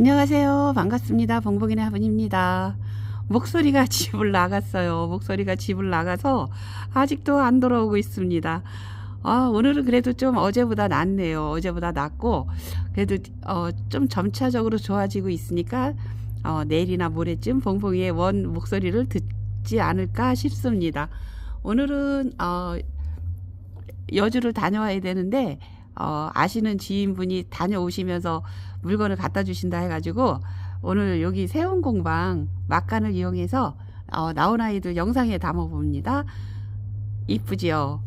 안녕하세요. 반갑습니다. 봉봉이네 화분입니다. 목소리가 집을 나갔어요. 목소리가 집을 나가서 아직도 안 돌아오고 있습니다. 아, 오늘은 그래도 좀 어제보다 낫네요. 어제보다 낫고, 그래도, 어, 좀 점차적으로 좋아지고 있으니까, 어, 내일이나 모레쯤 봉봉이의 원 목소리를 듣지 않을까 싶습니다. 오늘은, 어, 여주를 다녀와야 되는데, 어, 아시는 지인분이 다녀오시면서 물건을 갖다 주신다 해가지고 오늘 여기 세운공방 막간을 이용해서 어, 나온 아이들 영상에 담아봅니다. 이쁘지요?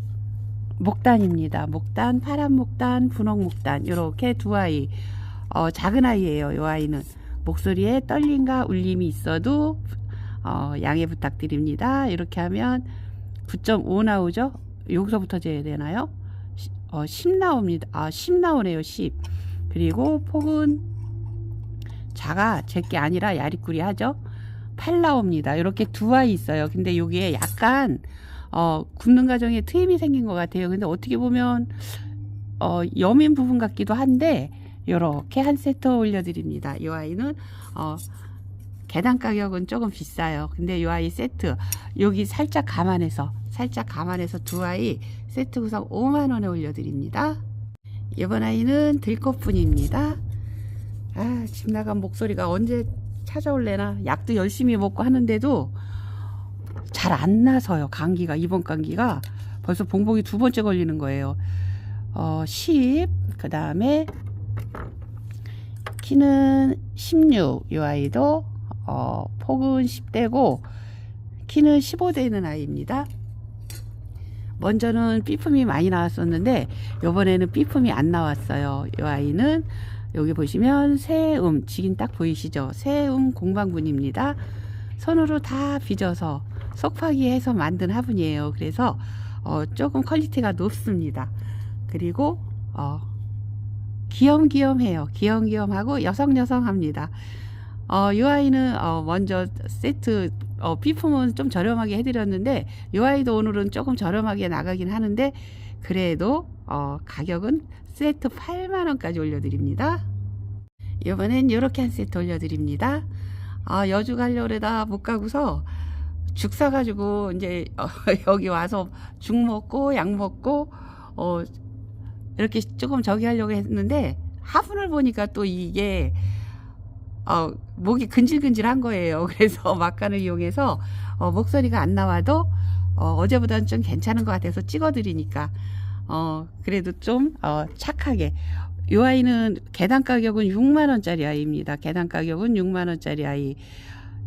목단입니다. 목단, 파란 목단, 분홍 목단 이렇게 두 아이 어, 작은 아이예요. 이 아이는 목소리에 떨림과 울림이 있어도 어, 양해 부탁드립니다. 이렇게 하면 9.5 나오죠? 여기서부터 재야 되나요? 시- 어, 10 나옵니다. 아, 10 나오네요. 10. 그리고 폭은 자가 제게 아니라 야리꾸리 하죠. 8 나옵니다. 이렇게 두 아이 있어요. 근데 여기에 약간 어, 굽는 과정에 트임이 생긴 것 같아요. 근데 어떻게 보면 어, 여민 부분 같기도 한데 이렇게 한 세트 올려드립니다. 이 아이는 어, 계단 가격은 조금 비싸요. 근데 이 아이 세트 여기 살짝 감안해서 살짝 감안해서 두 아이 세트 구성 5만 원에 올려드립니다. 이번 아이는 들꽃분입니다. 아, 집 나간 목소리가 언제 찾아올래나 약도 열심히 먹고 하는데도 잘 안 나서요. 감기가 이번 감기가 벌써 봉봉이 두 번째 걸리는 거예요. 어, 10, 그 다음에 키는 16, 이 아이도 어, 폭은 10대고 키는 15대는 아이입니다. 먼저는 삐품이 많이 나왔었는데 요번에는 삐품이 안 나왔어요. 이 아이는 여기 보시면 새음 지긴 딱 보이시죠? 새음 공방분입니다. 손으로 다 빚어서 속파기 해서 만든 화분이에요. 그래서 어, 조금 퀄리티가 높습니다. 그리고 어, 귀염귀염해요. 귀염귀염하고 여성여성합니다. 어, 이 아이는 어, 먼저 세트 어, 비품은 좀 저렴하게 해드렸는데 이 아이도 오늘은 조금 저렴하게 나가긴 하는데 그래도 어, 가격은 세트 8만 원까지 올려드립니다. 이번엔 이렇게 한 세트 올려드립니다. 아, 여주 가려다 못 가고서 죽 사가지고 이제 어, 여기 와서 죽 먹고 약 먹고 어, 이렇게 조금 저기 하려고 했는데 화분을 보니까 또 이게 어, 목이 근질근질한 거예요. 그래서 막간을 이용해서 어, 목소리가 안 나와도 어, 어제보다는 좀 괜찮은 것 같아서 찍어드리니까 어, 그래도 좀 어, 착하게 이 아이는 계단 가격은 6만 원짜리 아이입니다. 계단 가격은 6만 원짜리 아이.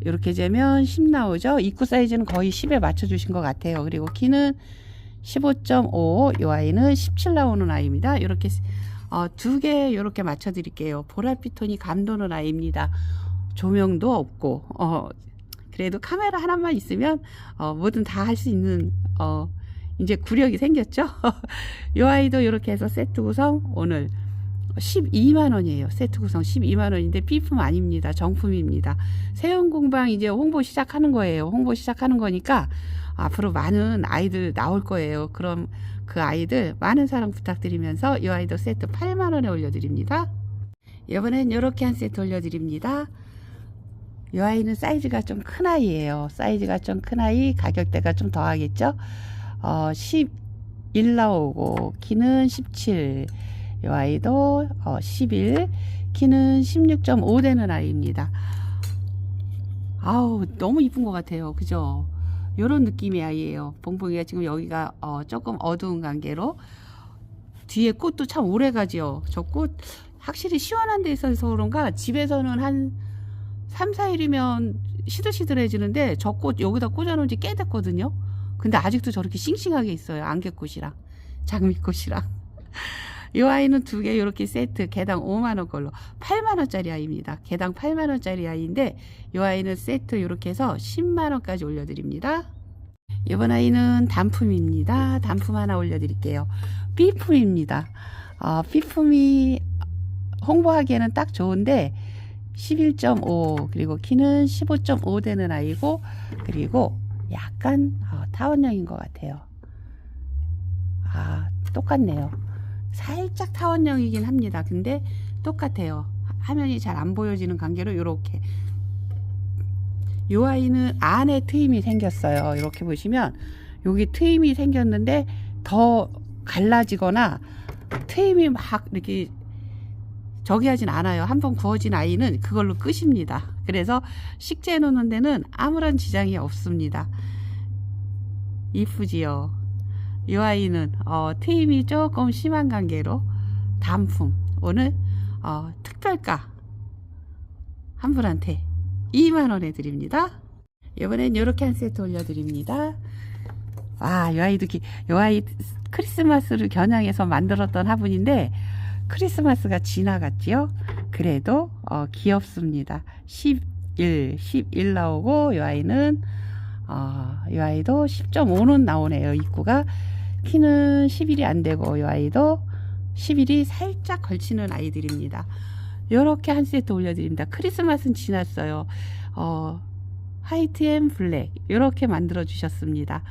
이렇게 재면 10 나오죠. 입구 사이즈는 거의 10에 맞춰 주신 것 같아요. 그리고 키는 15.5, 이 아이는 17 나오는 아이입니다. 이렇게 어, 두개 이렇게 맞춰 드릴게요. 보랏빛 톤이 감도는 아이입니다. 조명도 없고 어, 그래도 카메라 하나만 있으면 어, 뭐든 다 할 수 있는 어, 이제 구력이 생겼죠. 이 아이도 이렇게 해서 세트 구성 오늘 12만 원이에요. 세트 구성 12만 원인데 B품 아닙니다. 정품입니다. 세운 공방 이제 홍보 시작하는 거예요. 홍보 시작하는 거니까 앞으로 많은 아이들 나올 거예요. 그럼 그 아이들 많은 사랑 부탁드리면서 이 아이도 세트 8만 원에 올려드립니다. 이번엔 이렇게 한 세트 올려드립니다. 이 아이는 사이즈가 좀 큰 아이예요. 사이즈가 좀 큰 아이, 가격대가 좀 더 하겠죠. 어, 11 나오고 키는 17. 이 아이도 어, 11, 키는 16.5 되는 아이입니다. 아우 너무 이쁜 것 같아요. 그죠? 요런 느낌의 아이예요. 봉봉이가 지금 여기가 어, 조금 어두운 관계로 뒤에 꽃도 참 오래 가지요. 저 꽃 확실히 시원한 데 있어서 그런가 집에서는 한 3, 4일이면 시들시들해지는데 저 꽃 여기다 꽂아놓은 지 꽤 됐거든요. 근데 아직도 저렇게 싱싱하게 있어요. 안개꽃이랑 장미꽃이랑. 이 아이는 두 개 이렇게 세트 개당 5만 원 걸로 8만 원짜리 아이입니다. 개당 8만 원짜리 아이인데 이 아이는 세트 이렇게 해서 10만 원까지 올려드립니다. 이번 아이는 단품입니다. 단품 하나 올려드릴게요. B품입니다. 어, B품이 홍보하기에는 딱 좋은데 11.5 그리고 키는 15.5 되는 아이고 그리고 약간 어, 타원형인 것 같아요. 아 똑같네요. 살짝 타원형이긴 합니다. 근데 똑같아요. 화면이 잘 안 보여지는 관계로 이렇게 요 아이는 안에 트임이 생겼어요. 이렇게 보시면 여기 트임이 생겼는데 더 갈라지거나 트임이 막 이렇게 저기 하진 않아요. 한번 구워진 아이는 그걸로 끝입니다. 그래서 식재해 놓는 데는 아무런 지장이 없습니다. 이쁘지요. 이 아이는 어, 트임이 조금 심한 관계로 단품 오늘 어, 특별가 한 분한테 2만원에 드립니다. 이번엔 이렇게 한 세트 올려드립니다. 와, 이 아이도, 기, 이 아이 크리스마스를 겨냥해서 만들었던 화분인데, 크리스마스가 지나갔지요? 그래도, 어, 귀엽습니다. 11, 11 나오고, 이 아이는, 어, 이 아이도 10.5는 나오네요, 입구가. 키는 11이 안 되고, 이 아이도 11이 살짝 걸치는 아이들입니다. 이렇게 한 세트 올려드립니다. 크리스마스는 지났어요. 어, 화이트 앤 블랙 이렇게 만들어 주셨습니다.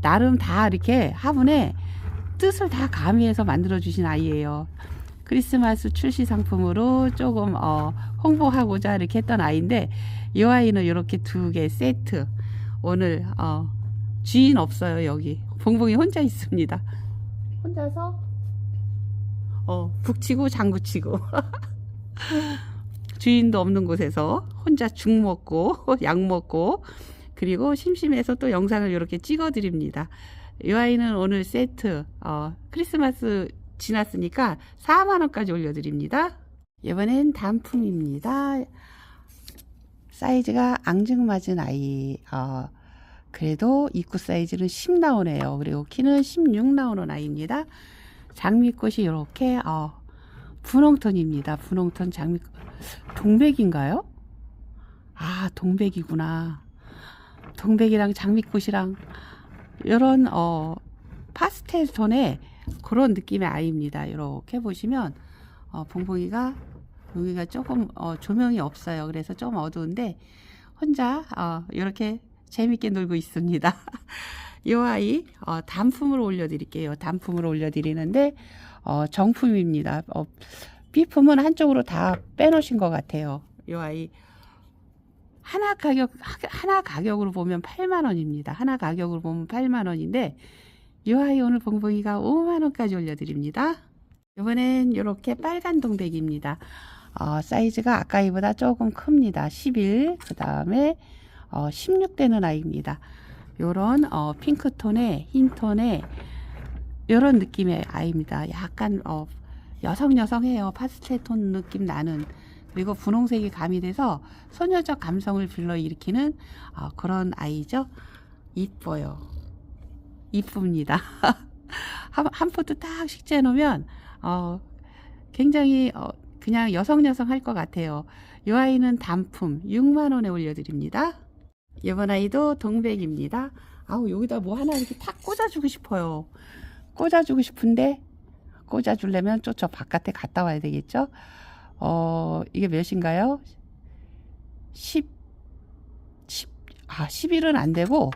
나름 다 이렇게 화분에 뜻을 다 가미해서 만들어 주신 아이예요. 크리스마스 출시 상품으로 조금 어, 홍보하고자 이렇게 했던 아이인데 이 아이는 이렇게 두 개 세트 오늘 어, 주인 없어요 여기 봉봉이 혼자 있습니다. 혼자서 어, 북치고 장구치고 주인도 없는 곳에서 혼자 죽 먹고 약 먹고 그리고 심심해서 또 영상을 이렇게 찍어 드립니다. 이 아이는 오늘 세트 어, 크리스마스 지났으니까 4만원까지 올려드립니다. 이번엔 단품입니다. 사이즈가 앙증맞은 아이 어, 그래도 입구 사이즈는 10 나오네요. 그리고 키는 16 나오는 아이입니다. 장미꽃이 이렇게 어, 분홍톤입니다. 분홍톤 장미 동백인가요? 아 동백이구나. 동백이랑 장미꽃이랑 이런 어 파스텔 톤의 그런 느낌의 아이입니다. 이렇게 보시면 어, 봉봉이가 여기가 조금 어, 조명이 없어요. 그래서 좀 어두운데 혼자 어, 이렇게 재밌게 놀고 있습니다. 이 아이 어, 단품으로 올려드릴게요. 단품으로 올려드리는데 어, 정품입니다. 어, B품은 한쪽으로 다 빼놓으신 것 같아요. 이 아이 하나 가격 하나 가격으로 보면 8만 원입니다. 하나 가격으로 보면 8만 원인데 이 아이 오늘 봉봉이가 5만 원까지 올려드립니다. 이번엔 이렇게 빨간 동백입니다. 어, 사이즈가 아까이보다 조금 큽니다. 11, 그 다음에 어, 16되는 아이입니다. 요런 어, 핑크톤에 흰톤에 요런 느낌의 아이입니다. 약간 어, 여성 여성해요. 파스텔 톤 느낌 나는 그리고 분홍색이 가미돼서 소녀적 감성을 불러일으키는 어, 그런 아이죠. 이뻐요. 이쁩니다. 한, 한 포트 딱 식재해 놓으면 어, 굉장히 어, 그냥 여성 여성 할 것 같아요. 이 아이는 단품 6만 원에 올려드립니다. 이번 아이도 동백입니다. 아우 여기다 뭐 하나 이렇게 탁 꽂아주고 싶어요. 꽂아주고 싶은데 꽂아주려면 저, 저 바깥에 갔다 와야 되겠죠? 어 이게 몇인가요? 10, 10, 아 11은 안 되고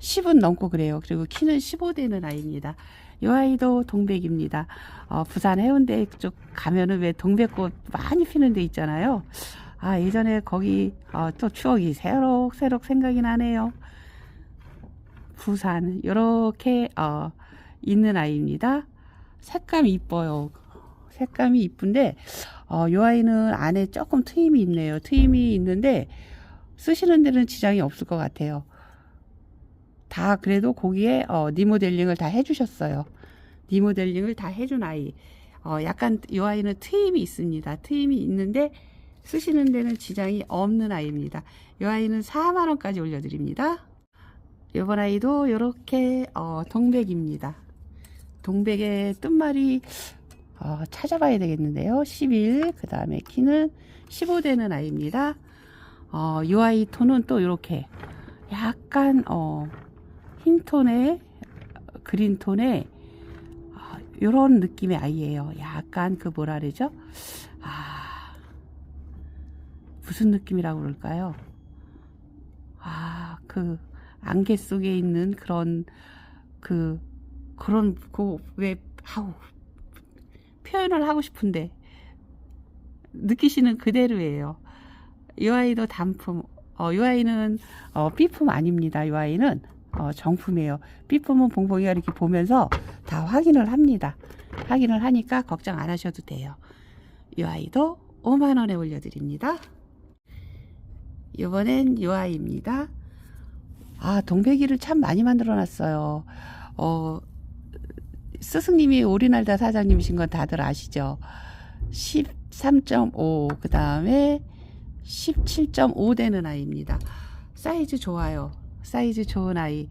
10은 넘고 그래요. 그리고 키는 15되는 아이입니다. 이 아이도 동백입니다. 어, 부산 해운대 쪽 가면은 왜 동백꽃 많이 피는 데 있잖아요. 아, 예전에 거기 어, 또 추억이 새록새록 생각이 나네요. 부산 이렇게 어, 있는 아이입니다. 색감이 이뻐요. 색감이 이쁜데 어, 이 아이는 안에 조금 트임이 있네요. 트임이 있는데 쓰시는 데는 지장이 없을 것 같아요. 다 그래도 거기에 어, 리모델링을 다 해주셨어요. 리모델링을 다 해준 아이. 어, 약간 이 아이는 트임이 있습니다. 트임이 있는데 쓰시는 데는 지장이 없는 아이입니다. 이 아이는 4만원까지 올려드립니다. 이번 아이도 이렇게 어, 동백입니다. 동백의 뜬말이 어, 찾아봐야 되겠는데요. 11, 그 다음에 키는 15 되는 아이입니다. 어, 이 아이 톤은 또 이렇게 약간 어, 흰톤에 그린 톤에 이런 느낌의 아이예요. 약간 그 뭐라 그러죠? 아 무슨 느낌이라고 그럴까요? 아 그 안개 속에 있는 그런 그 그런 그왜 아우 표현을 하고 싶은데 느끼시는 그대로예요. 이 아이도 단품, 어, 이 아이는 어, B품 아닙니다. 이 아이는 어, 정품이에요. B품은 봉봉이가 이렇게 보면서 다 확인을 합니다. 확인을 하니까 걱정 안 하셔도 돼요. 이 아이도 5만원에 올려드립니다. 이번엔 이 아이입니다. 아, 동백이를 참 많이 만들어 놨어요. 어, 스승님이 오리날다 사장님이신 건 다들 아시죠? 13.5, 그 다음에 17.5 되는 아이입니다. 사이즈 좋아요. 사이즈 좋은 아이.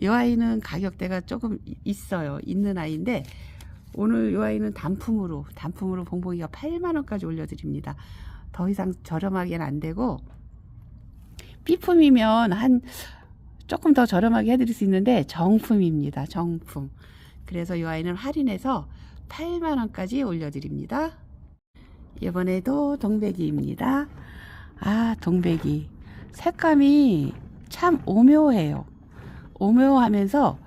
이 아이는 가격대가 조금 이- 있어요. 있는 아이인데, 오늘 이 아이는 단품으로, 단품으로 봉봉이가 8만원까지 올려드립니다. 더 이상 저렴하게는 안 되고, B품이면 한 조금 더 저렴하게 해드릴 수 있는데, 정품입니다. 정품. 그래서 이 아이는 할인해서 8만원까지 올려드립니다. 이번에도 동백이입니다. 아, 동백이. 색감이 참 오묘해요. 오묘하면서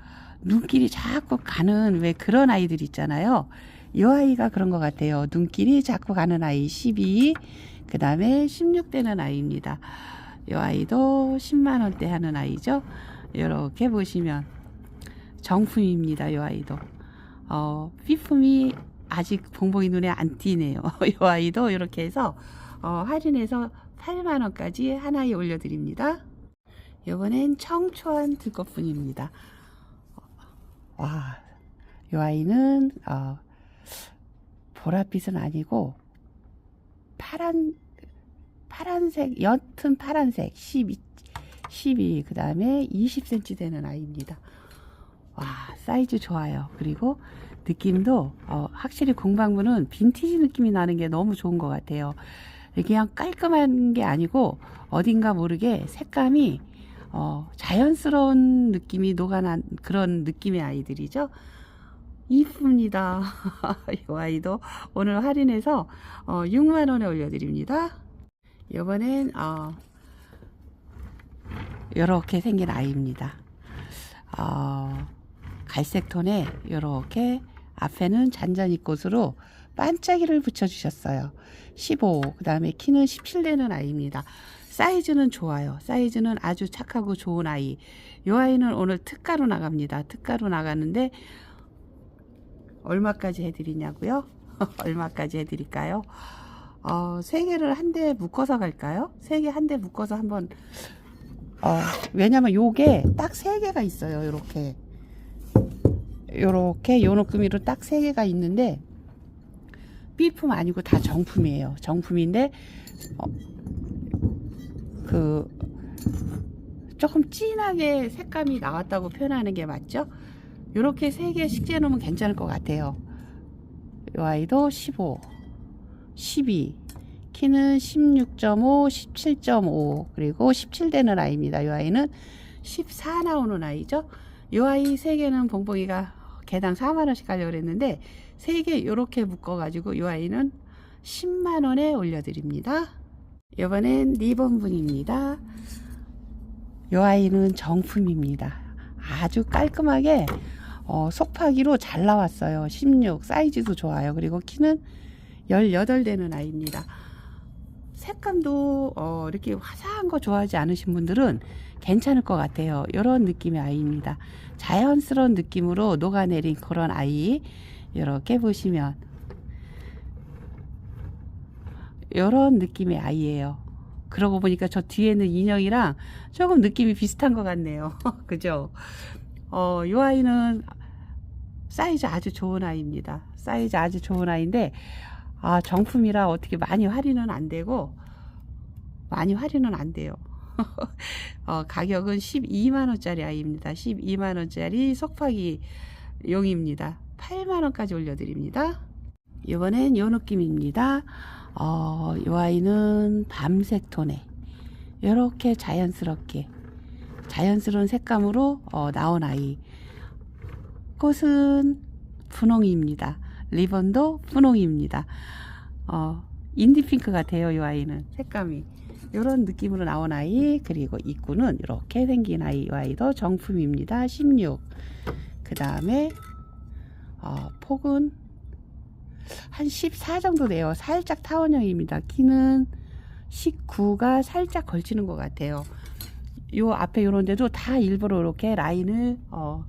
눈길이 자꾸 가는 왜 그런 아이들 있잖아요. 이 아이가 그런 것 같아요. 눈길이 자꾸 가는 아이 12, 그 다음에 16대는 아이입니다. 이 아이도 10만원대 하는 아이죠. 이렇게 보시면 정품입니다. 이 아이도. 어, B품이 아직 봉봉이 눈에 안 띄네요. 이 아이도 이렇게 해서 어, 할인해서 8만원까지 하나에 올려드립니다. 이번엔 청초한 들꽃분입니다. 와, 이 아이는 어, 보랏빛은 아니고 파란 파란색 옅은 파란색 12 12 그 다음에 20cm 되는 아이입니다. 와 사이즈 좋아요. 그리고 느낌도 어, 확실히 공방부는 빈티지 느낌이 나는 게 너무 좋은 것 같아요. 그냥 깔끔한 게 아니고 어딘가 모르게 색감이 어, 자연스러운 느낌이 녹아난 그런 느낌의 아이들이죠. 이쁩니다. 이 아이도 오늘 할인해서 어, 6만원에 올려드립니다. 이번엔 어, 이렇게 생긴 아이입니다. 어, 갈색 톤에 이렇게 앞에는 잔잔이 꽃으로 반짝이를 붙여 주셨어요. 15, 그 다음에 키는 17 되는 아이입니다. 사이즈는 좋아요. 사이즈는 아주 착하고 좋은 아이. 이 아이는 오늘 특가로 나갑니다. 특가로 나가는데 얼마까지 해드리냐고요? 얼마까지 해드릴까요? 어, 세 개를 한 대 묶어서 갈까요? 세 개 한 대 묶어서 한번 어, 왜냐면 요게 딱 세 개가 있어요. 요렇게 요렇게 요 느낌으로 딱 세 개가 있는데 B품 아니고 다 정품이에요. 정품인데 어, 그 조금 진하게 색감이 나왔다고 표현하는 게 맞죠? 요렇게 세개 식재 놓으면 괜찮을 것 같아요. 이 아이도 15, 12, 키는 16.5, 17.5 그리고 17 되는 아이입니다. 이 아이는 14 나오는 아이죠. 이 아이 세 개는 봉봉이가 개당 4만 원씩 가려고 그랬는데 세 개 이렇게 묶어 가지고 이 아이는 10만 원에 올려드립니다. 이번엔 리본분입니다. 이 아이는 정품입니다. 아주 깔끔하게 어, 속파기로 잘 나왔어요. 16 사이즈도 좋아요. 그리고 키는 18 되는 아이입니다. 색감도 어, 이렇게 화사한 거 좋아하지 않으신 분들은 괜찮을 것 같아요. 이런 느낌의 아이입니다. 자연스러운 느낌으로 녹아내린 그런 아이 이렇게 보시면 이런 느낌의 아이예요. 그러고 보니까 저 뒤에는 인형이랑 조금 느낌이 비슷한 것 같네요. 그죠? 어, 이 아이는 사이즈 아주 좋은 아이입니다. 사이즈 아주 좋은 아이인데 아, 정품이라 어떻게 많이 할인은 안 되고 많이 할인은 안 돼요. 어, 가격은 12만 원짜리 아이입니다. 12만 원짜리 속파기 용입니다. 8만 원까지 올려드립니다. 이번엔 요 느낌입니다. 어, 이 아이는 밤색 톤에 이렇게 자연스럽게 자연스러운 색감으로 어, 나온 아이. 꽃은 분홍입니다. 리본도 분홍입니다. 어, 인디핑크 같아요, 이 아이는. 색감이. 이런 느낌으로 나온 아이, 그리고 입구는 이렇게 생긴 아이, 이 아이도 정품입니다. 16. 그 다음에, 어, 폭은 한 14 정도 돼요. 살짝 타원형입니다. 키는 19가 살짝 걸치는 것 같아요. 요 앞에 요런 데도 다 일부러 이렇게 라인을 어,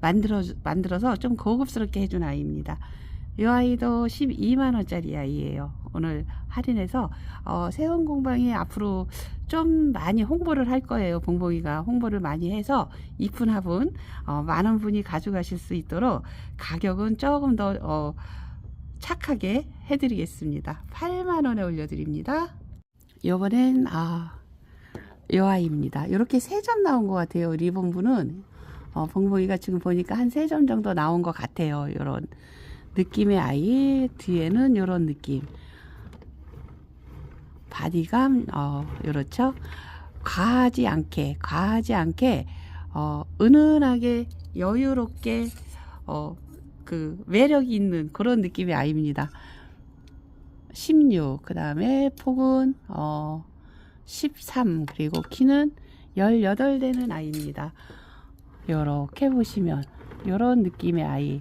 만들어 만들어서 좀 고급스럽게 해준 아이입니다. 이 아이도 12만 원짜리 아이예요. 오늘 할인해서 어, 세운 공방이 앞으로 좀 많이 홍보를 할 거예요. 봉봉이가 홍보를 많이 해서 이쁜 화분 어, 많은 분이 가져가실 수 있도록 가격은 조금 더 어, 착하게 해드리겠습니다. 8만 원에 올려드립니다. 이번엔 아, 이 아이입니다. 이렇게 세 점 나온 것 같아요. 리본부는 어, 봉봉이가 지금 보니까 한 세 점 정도 나온 것 같아요. 이런 느낌의 아이 뒤에는 이런 느낌. 바디감 어 이렇죠. 과하지 않게 과하지 않게 어 은은하게 여유롭게 어 그 매력이 있는 그런 느낌의 아이입니다. 16 그 다음에 폭은 어 13 그리고 키는 18 되는 아이입니다. 요렇게 보시면 요런 느낌의 아이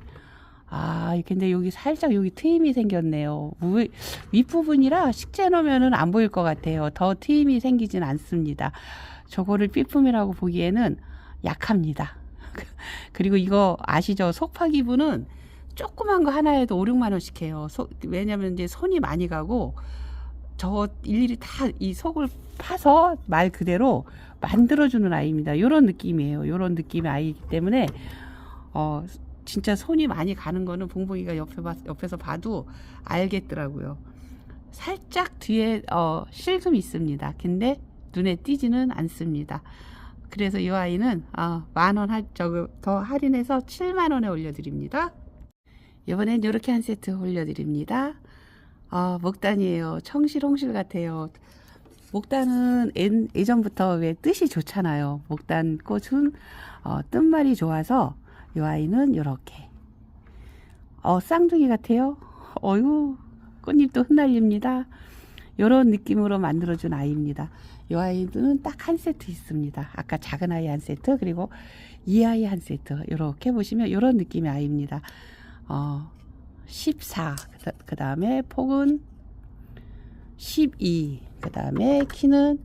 아 근데 여기 살짝 여기 트임이 생겼네요. 위, 윗부분이라 식재 놓으면은 안 보일 것 같아요. 더 트임이 생기진 않습니다. 저거를 삐품이라고 보기에는 약합니다. 그리고 이거 아시죠? 속파기분은 조그만 거 하나에도 5, 6만 원씩 해요. 소, 왜냐면 이제 손이 많이 가고 저 일일이 다 이 속을 파서 말 그대로 만들어주는 아이입니다. 요런 느낌이에요. 요런 느낌의 아이이기 때문에, 어, 진짜 손이 많이 가는 거는 봉봉이가 옆에 봐, 옆에서 봐도 알겠더라고요. 살짝 뒤에, 어, 실금이 있습니다. 근데 눈에 띄지는 않습니다. 그래서 이 아이는, 어, 만원 할, 저거, 더 할인해서 7만원에 올려드립니다. 이번엔 이렇게 한 세트 올려드립니다. 아, 목단이에요. 청실 홍실 같아요. 목단은 엔- 예전부터 왜 뜻이 좋잖아요. 목단 꽃은 어, 뜬말이 좋아서 이 아이는 이렇게 어, 쌍둥이 같아요. 어유 꽃잎도 흩날립니다. 이런 느낌으로 만들어준 아이입니다. 이 아이는 딱 한 세트 있습니다. 아까 작은 아이 한 세트 그리고 이 아이 한 세트 이렇게 보시면 이런 느낌의 아이입니다. 어, 14. 그 다음에 폭은 12. 그 다음에 키는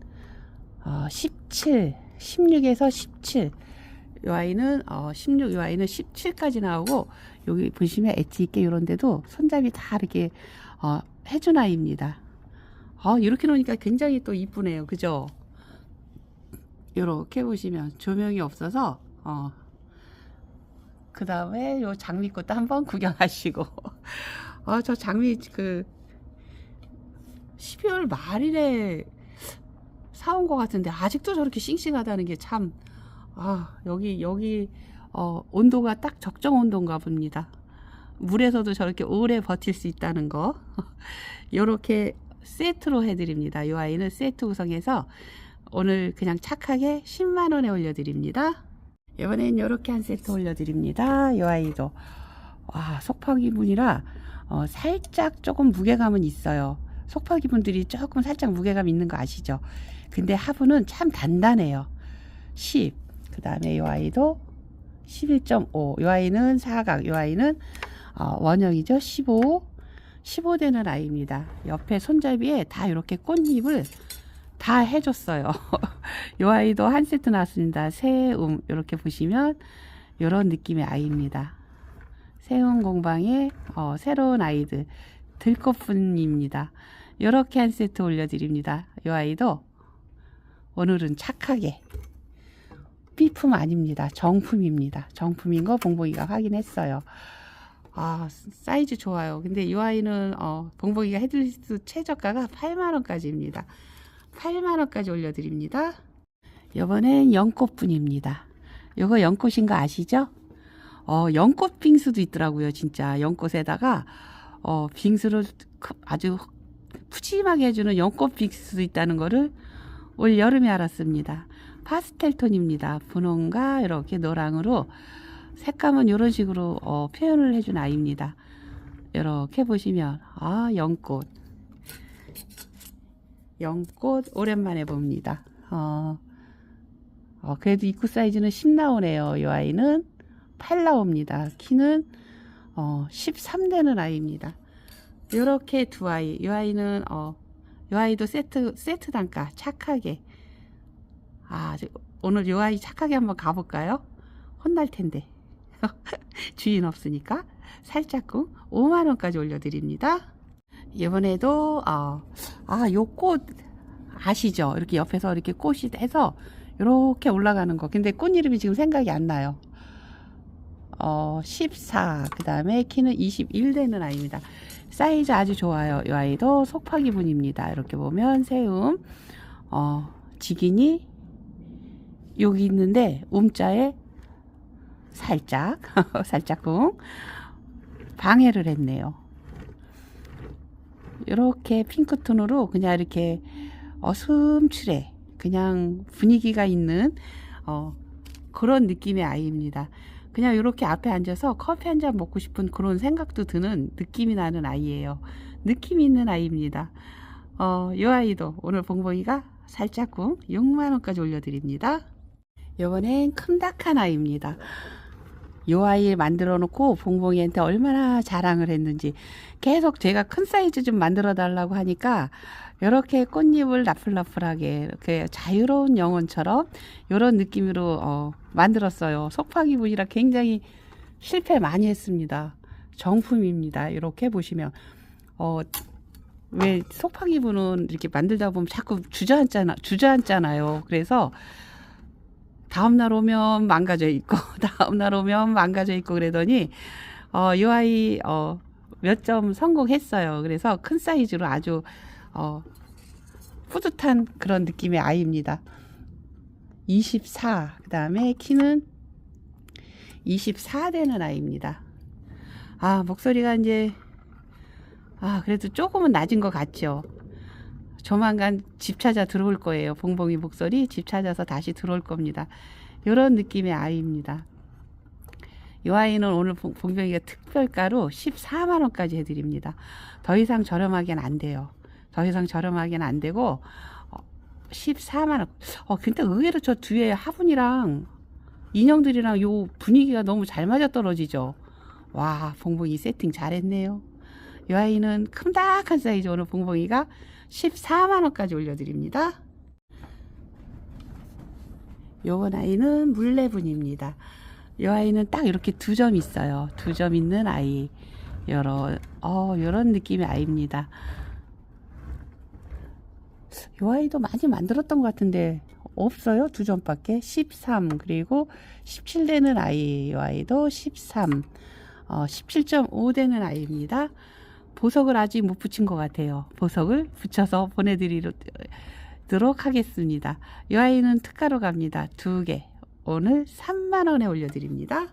어, 17. 16에서 17. 이 아이는 어, 16, 이 아이는 17까지 나오고 여기 보시면 엣지 있게 이런 데도 손잡이 다 이렇게 어, 해준 아이입니다. 어, 이렇게 놓으니까 굉장히 또 이쁘네요. 그죠? 이렇게 보시면 조명이 없어서 어, 그 다음에 요 장미꽃도 한번 구경하시고 아 저 장미 그 12월 말일에 사온 것 같은데 아직도 저렇게 싱싱하다는 게 참 아 여기 여기 어 온도가 딱 적정 온도인가 봅니다 물에서도 저렇게 오래 버틸 수 있다는 거 요렇게 세트로 해드립니다 이 아이는 세트 구성해서 오늘 그냥 착하게 10만원에 올려드립니다 이번엔 이렇게 한 세트 올려드립니다. 이 아이도 와 속파기분이라 어, 살짝 조금 무게감은 있어요. 속파기분들이 조금 살짝 무게감 있는 거 아시죠? 근데 하부는 참 단단해요. 10. 그 다음에 이 아이도 11.5. 이 아이는 사각. 이 아이는 어, 원형이죠. 15. 15 되는 아이입니다. 옆에 손잡이에 다 이렇게 꽃잎을 다 해줬어요. 이 아이도 한 세트 나왔습니다. 새움 이렇게 보시면 이런 느낌의 아이입니다. 새움 공방의 어, 새로운 아이들 들꽃분입니다. 이렇게 한 세트 올려드립니다. 이 아이도 오늘은 착하게 B품 아닙니다. 정품입니다. 정품인 거 봉봉이가 확인했어요. 아 사이즈 좋아요. 근데 이 아이는 어, 봉봉이가 해드릴 수 최저가가 8만원까지입니다. 8만원까지 올려드립니다. 이번엔 연꽃분입니다. 이거 연꽃인 거 아시죠? 어, 연꽃 빙수도 있더라고요, 진짜. 연꽃에다가, 어, 빙수를 크- 아주 푸짐하게 해주는 연꽃 빙수도 있다는 거를 올 여름에 알았습니다. 파스텔 톤입니다. 분홍과 이렇게 노랑으로 색감은 이런 식으로 어, 표현을 해준 아이입니다. 이렇게 보시면, 아, 연꽃. 연꽃 오랜만에 봅니다. 어, 어, 그래도 입구 사이즈는 10 나오네요. 이 아이는 8 나옵니다. 키는 어, 13 되는 아이입니다. 요렇게 두 아이 이 아이는 어, 이 아이도 세트 세트 단가 착하게 아 저- 오늘 이 아이 착하게 한번 가볼까요? 혼날 텐데 주인 없으니까 살짝쿵 5만 원까지 올려드립니다. 이번에도 어, 아 요 꽃 아시죠? 이렇게 옆에서 이렇게 꽃이 해서 이렇게 올라가는 거. 근데 꽃 이름이 지금 생각이 안 나요. 어, 14. 그 다음에 키는 21 되는 아이입니다. 사이즈 아주 좋아요. 이 아이도 속파기 분입니다. 이렇게 보면 세움, 어, 직인이 여기 있는데 움자에 살짝, 살짝쿵 방해를 했네요. 이렇게 핑크톤으로 그냥 이렇게 어슴츠레 그냥 분위기가 있는 어, 그런 느낌의 아이입니다. 그냥 이렇게 앞에 앉아서 커피 한 잔 먹고 싶은 그런 생각도 드는 느낌이 나는 아이예요. 느낌 있는 아이입니다. 어, 이 아이도 오늘 봉봉이가 살짝 쿵 6만 원까지 올려드립니다. 이번엔 큼닥한 아이입니다. 이 아이 만들어 놓고 봉봉이한테 얼마나 자랑을 했는지 계속 제가 큰 사이즈 좀 만들어 달라고 하니까 이렇게 꽃잎을 나풀나풀하게 이렇게 자유로운 영혼처럼 이런 느낌으로 어, 만들었어요. 속파기 분이라 굉장히 실패 많이 했습니다. 정품입니다. 이렇게 보시면 어, 왜 속파기 분은 이렇게 만들다 보면 자꾸 주저앉잖아, 주저앉잖아요. 그래서 다음 날 오면 망가져 있고 다음 날 오면 망가져 있고 그러더니 어, 이 아이 어, 몇 점 성공했어요. 그래서 큰 사이즈로 아주 어, 뿌듯한 그런 느낌의 아이입니다. 24. 그 다음에 키는 24 되는 아이입니다. 아, 목소리가 이제, 아, 그래도 조금은 낮은 것 같죠. 조만간 집 찾아 들어올 거예요. 봉봉이 목소리 집 찾아서 다시 들어올 겁니다. 이런 느낌의 아이입니다. 이 아이는 오늘 봉- 봉병이가 특별가로 14만 원까지 해드립니다. 더 이상 저렴하게는 안 돼요. 더 이상 저렴하게는 안 되고 어, 14만 원. 어 근데 의외로 저 뒤에 화분이랑 인형들이랑 요 분위기가 너무 잘 맞아 떨어지죠. 와 봉봉이 세팅 잘했네요. 이 아이는 큼닥한 사이즈 오늘 봉봉이가 14만 원까지 올려드립니다. 요번 아이는 물레분입니다. 이 아이는 딱 이렇게 두 점 있어요. 두 점 있는 아이. 여러, 어, 요런 느낌의 아이입니다. 이 아이도 많이 만들었던 것 같은데, 없어요. 두 점밖에. 13, 그리고 17 되는 아이. 이 아이도 13, 어, 17.5 되는 아이입니다. 보석을 아직 못 붙인 것 같아요. 보석을 붙여서 보내드리도록 하겠습니다. 이 아이는 특가로 갑니다. 두 개. 오늘 3만 원에 올려드립니다.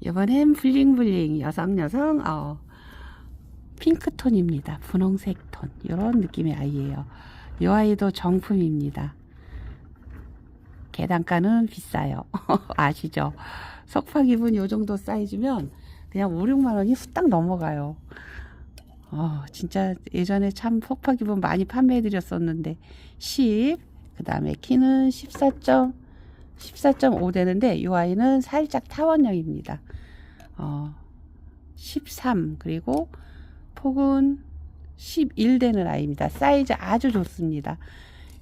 이번엔 블링블링 여성 여성 어, 핑크톤입니다. 분홍색 톤 이런 느낌의 아이예요. 이 아이도 정품입니다. 계단가는 비싸요. 아시죠? 석파 기분 요 정도 사이즈면 그냥 5, 6만 원이 후딱 넘어가요. 어, 진짜 예전에 참 석파 기분 많이 판매해 드렸었는데 10, 그 다음에 키는 14. 14.5 되는데 이 아이는 살짝 타원형입니다. 어, 13 그리고 폭은 11 되는 아이입니다. 사이즈 아주 좋습니다.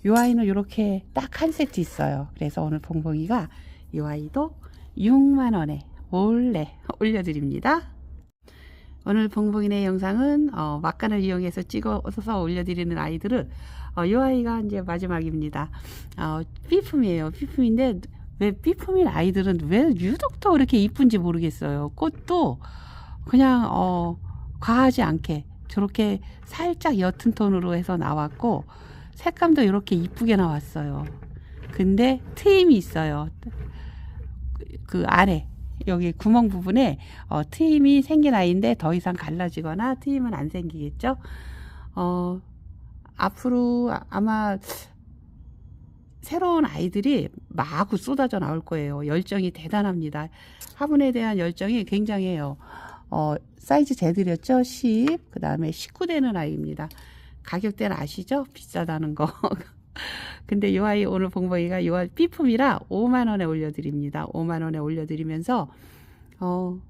이 아이는 이렇게 딱 한 세트 있어요. 그래서 오늘 봉봉이가 이 아이도 6만 원에 몰래 올려드립니다. 오늘 봉봉이네 영상은 어, 막간을 이용해서 찍어서 올려드리는 아이들은 어, 이 아이가 이제 마지막입니다. 어, 삐품이에요. 삐품인데 왜 삐품인 아이들은 왜 유독 더 이렇게 이쁜지 모르겠어요. 꽃도 그냥 어, 과하지 않게 저렇게 살짝 옅은 톤으로 해서 나왔고 색감도 이렇게 이쁘게 나왔어요. 근데 트임이 있어요. 그 아래 여기 구멍 부분에 어, 트임이 생긴 아이인데 더 이상 갈라지거나 트임은 안 생기겠죠. 어, 앞으로 아- 아마 새로운 아이들이 마구 쏟아져 나올 거예요. 열정이 대단합니다. 화분에 대한 열정이 굉장해요. 어, 사이즈 재드렸죠? 10, 그 다음에 19 되는 아이입니다. 가격대는 아시죠? 비싸다는 거. 근데 이 아이 오늘 봉봉이가 이 아이 B품이라 5만원에 올려드립니다. 5만원에 올려드리면서, 어,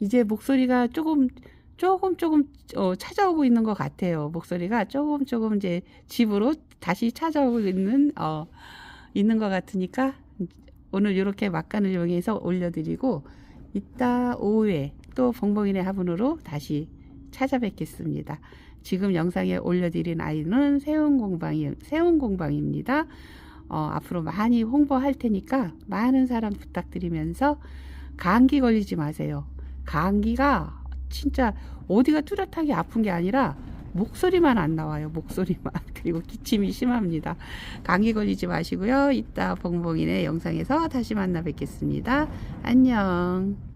이제 목소리가 조금 조금 조금 어, 찾아오고 있는 것 같아요. 목소리가 조금 조금 이제 집으로 다시 찾아오고 있는 어, 있는 것 같으니까 오늘 이렇게 막간을 이용해서 올려드리고 이따 오후에 또 봉봉이네 화분으로 다시 찾아뵙겠습니다. 지금 영상에 올려드린 아이는 세운공방이 세운공방입니다. 어, 앞으로 많이 홍보할 테니까 많은 사람 부탁드리면서 감기 걸리지 마세요. 감기가 진짜 어디가 뚜렷하게 아픈 게 아니라 목소리만 안 나와요. 목소리만. 그리고 기침이 심합니다. 감기 걸리지 마시고요. 이따 봉봉이네 영상에서 다시 만나 뵙겠습니다. 안녕.